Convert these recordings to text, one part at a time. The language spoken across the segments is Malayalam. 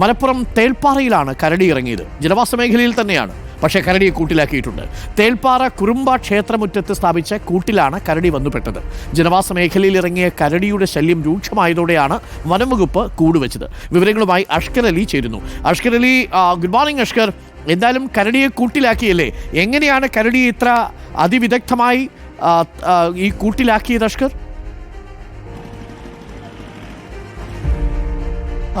മലപ്പുറം തേൽപ്പാറയിലാണ് കരടി ഇറങ്ങിയത്. ജനവാസ മേഖലയിൽ തന്നെയാണ്. പക്ഷേ കരടിയെ കൂട്ടിലാക്കിയിട്ടുണ്ട്. തേൽപ്പാറ കുറുമ്പ ക്ഷേത്രമുറ്റത്ത് സ്ഥാപിച്ച കൂട്ടിലാണ് കരടി വന്നുപെട്ടത്. ജനവാസ മേഖലയിൽ ഇറങ്ങിയ കരടിയുടെ ശല്യം രൂക്ഷമായതോടെയാണ് വനംവകുപ്പ് കൂടുവച്ചത്. വിവരങ്ങളുമായി അഷ്കർ അലി ചേരുന്നു. Ashkar Ali good morning Ashkar. എന്തായാലും കരടിയെ കൂട്ടിലാക്കിയല്ലേ? എങ്ങനെയാണ് കരടി ഇത്ര അതിവിദഗ്ധമായി ഈ കൂട്ടിലാക്കിയത് അഷ്കർ?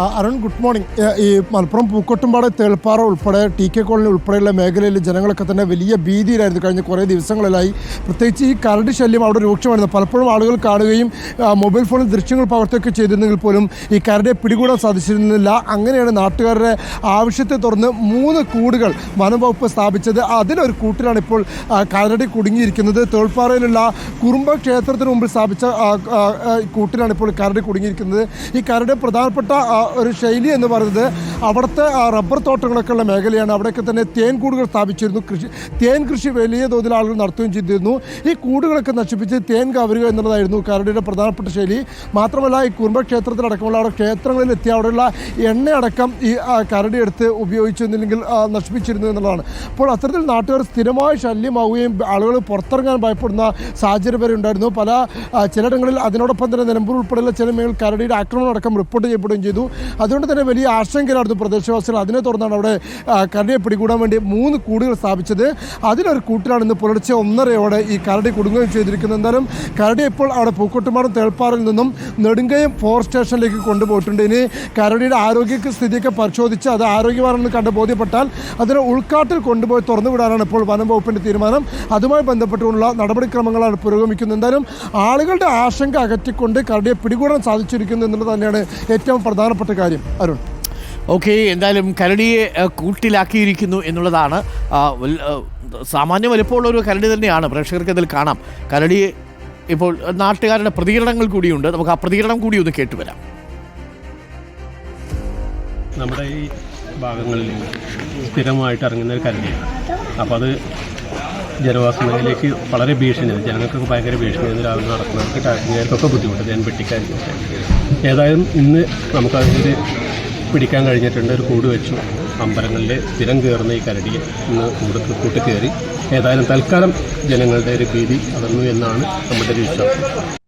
അരുൺ ഗുഡ് മോർണിംഗ് ഈ മലപ്പുറം പൂക്കോട്ടുംപാട് തേൾപ്പാറ ഉൾപ്പെടെ ടി കെ കോളനി ഉൾപ്പെടെയുള്ള മേഖലയിൽ ജനങ്ങളൊക്കെ തന്നെ വലിയ ഭീതിയിലായിരുന്നു കഴിഞ്ഞ കുറേ ദിവസങ്ങളിലായി. പ്രത്യേകിച്ച് ഈ കരട് ശല്യം അവിടെ രൂക്ഷമായിരുന്നു. പലപ്പോഴും ആളുകൾ കാണുകയും മൊബൈൽ ഫോണിൽ ദൃശ്യങ്ങൾ പകർത്തുകയൊക്കെ ചെയ്തിരുന്നെങ്കിൽ പോലും ഈ കരടെ പിടികൂടാൻ സാധിച്ചിരുന്നില്ല. അങ്ങനെയാണ് നാട്ടുകാരുടെ ആവശ്യത്തെ തുടർന്ന് മൂന്ന് കൂടുകൾ വനംവകുപ്പ് സ്ഥാപിച്ചത്. അതിലൊരു കൂട്ടിലാണ് ഇപ്പോൾ കരടി കുടുങ്ങിയിരിക്കുന്നത്. തേൾപ്പാറയിലുള്ള കുറുമ്പ ക്ഷേത്രത്തിന് മുമ്പിൽ സ്ഥാപിച്ച കൂട്ടിലാണ് ഇപ്പോൾ കരടി കുടുങ്ങിയിരിക്കുന്നത്. ഈ കരട് പ്രധാനപ്പെട്ട ഒരു ശൈലി എന്ന് പറയുന്നത് അവിടുത്തെ ആ, റബ്ബർ തോട്ടങ്ങളൊക്കെ ഉള്ള മേഖലയാണ്. അവിടെയൊക്കെ തന്നെ തേൻ കൂടുകൾ സ്ഥാപിച്ചിരുന്നു. കൃഷി തേൻ കൃഷി വലിയ തോതിൽ ആളുകൾ നടത്തുകയും ചെയ്തിരുന്നു. ഈ കൂടുകളൊക്കെ നശിപ്പിച്ച് തേൻ കവരുക എന്നുള്ളതായിരുന്നു കരടിയുടെ പ്രധാനപ്പെട്ട ശൈലി. മാത്രമല്ല ഈ കുറുമ്പ ക്ഷേത്രത്തിലടക്കമുള്ള അവിടെ ക്ഷേത്രങ്ങളിൽ എത്തിയ അവിടെയുള്ള എണ്ണയടക്കം ഈ കരടി എടുത്ത് ഉപയോഗിച്ചിരുന്നില്ലെങ്കിൽ നശിപ്പിച്ചിരുന്നു എന്നുള്ളതാണ്. അപ്പോൾ അത്തരത്തിൽ നാട്ടുകാർ സ്ഥിരമായി ശല്യമാവുകയും ആളുകൾ പുറത്തിറങ്ങാൻ ഭയപ്പെടുന്ന സാഹചര്യം വരെ ഉണ്ടായിരുന്നു. പല ചിലയിടങ്ങളിൽ അതിനോടൊപ്പം തന്നെ നിലമ്പൂർ ഉൾപ്പെടെയുള്ള ചില മേഖലയിൽ കരടിയുടെ ആക്രമണം അടക്കം റിപ്പോർട്ട് ചെയ്യപ്പെടുകയും ചെയ്തു. അതുകൊണ്ട് തന്നെ വലിയ ആശങ്കയിലായിരുന്നു പ്രദേശവാസികൾ. അതിനെ തുടർന്നാണ് അവിടെ കരടിയെ പിടികൂടാൻ വേണ്ടി മൂന്ന് കൂടുകൾ സ്ഥാപിച്ചത്. അതിലൊരു കൂട്ടിലാണ് ഇന്ന് പുലർച്ചെ ഒന്നരയോടെ ഈ കരടി കുടുങ്ങുകയും ചെയ്തിരിക്കുന്നത്. എന്തായാലും കരടി ഇപ്പോൾ അവിടെ പൂക്കോട്ടുമാടും തേൾപ്പാറിൽ നിന്നും നെടുങ്കയം ഫോറസ്റ്റ് സ്റ്റേഷനിലേക്ക് കൊണ്ടുപോയിട്ടുണ്ട്. ഇനി കരടിയുടെ ആരോഗ്യ സ്ഥിതിയൊക്കെ പരിശോധിച്ച് അത് ആരോഗ്യമാണെന്ന് കണ്ട് ബോധ്യപ്പെട്ടാൽ അതിനെ ഉൾക്കാട്ടിൽ കൊണ്ടുപോയി തുറന്നു വിടാനാണ് ഇപ്പോൾ വനം വകുപ്പിന്റെ തീരുമാനം. അതുമായി ബന്ധപ്പെട്ടുള്ള നടപടിക്രമങ്ങളാണ് പുരോഗമിക്കുന്നത്. എന്തായാലും ആളുകളുടെ ആശങ്ക അകറ്റിക്കൊണ്ട് കരടിയെ പിടികൂടാൻ സാധിച്ചിരിക്കുന്നു എന്നുള്ളത് തന്നെയാണ് ഏറ്റവും പ്രധാനപ്പെട്ട കാര്യം അരുൺ. ഓക്കെ എന്തായാലും കരടിയെ കൂട്ടിലാക്കിയിരിക്കുന്നു എന്നുള്ളതാണ് സാമാന്യ വലിപ്പമുള്ള ഒരു കരടി തന്നെയാണ്. പ്രേക്ഷകർക്ക് ഇതിൽ കാണാം. കരടി ഇപ്പോൾ നാട്ടുകാരുടെ പ്രതികരണങ്ങൾ കൂടിയുണ്ട്. നമുക്ക് ആ പ്രതികരണം കൂടി ഒന്ന് കേട്ടുവരാം നമ്മുടെ ഈ ഭാഗങ്ങളിൽ സ്ഥിരമായിട്ട് ഇറങ്ങുന്ന ഒരു കരടിയാണ്. അപ്പോൾ അത് ജനവാസ മേഖലയിലേക്ക് വളരെ ഭീഷണിയാണ്. ജനങ്ങൾക്കൊക്കെ ഭയങ്കര ഭീഷണിയാണ് രാവിലെ നടക്കുന്നവർക്ക് ടാക്സിക്കാർക്കൊക്കെ ബുദ്ധിമുട്ട് ഞാൻ വെട്ടിക്കാർക്കൊക്കെ ഏതായാലും ഇന്ന് നമുക്ക് പിടിക്കാൻ കഴിഞ്ഞിട്ടുണ്ട്. ഒരു കൂട് വെച്ചു. അമ്പലങ്ങളിൽ സ്ഥിരം കയറുന്ന ഈ കരടിയെ ഇന്ന് കൂട് കൂട്ടി കയറി ഏതായാലും തൽക്കാലം ജനങ്ങളുടെ ഒരു ഭീതി അകന്നു എന്നാണ് നമ്മുടെ ഒരു വിശ്വാസം.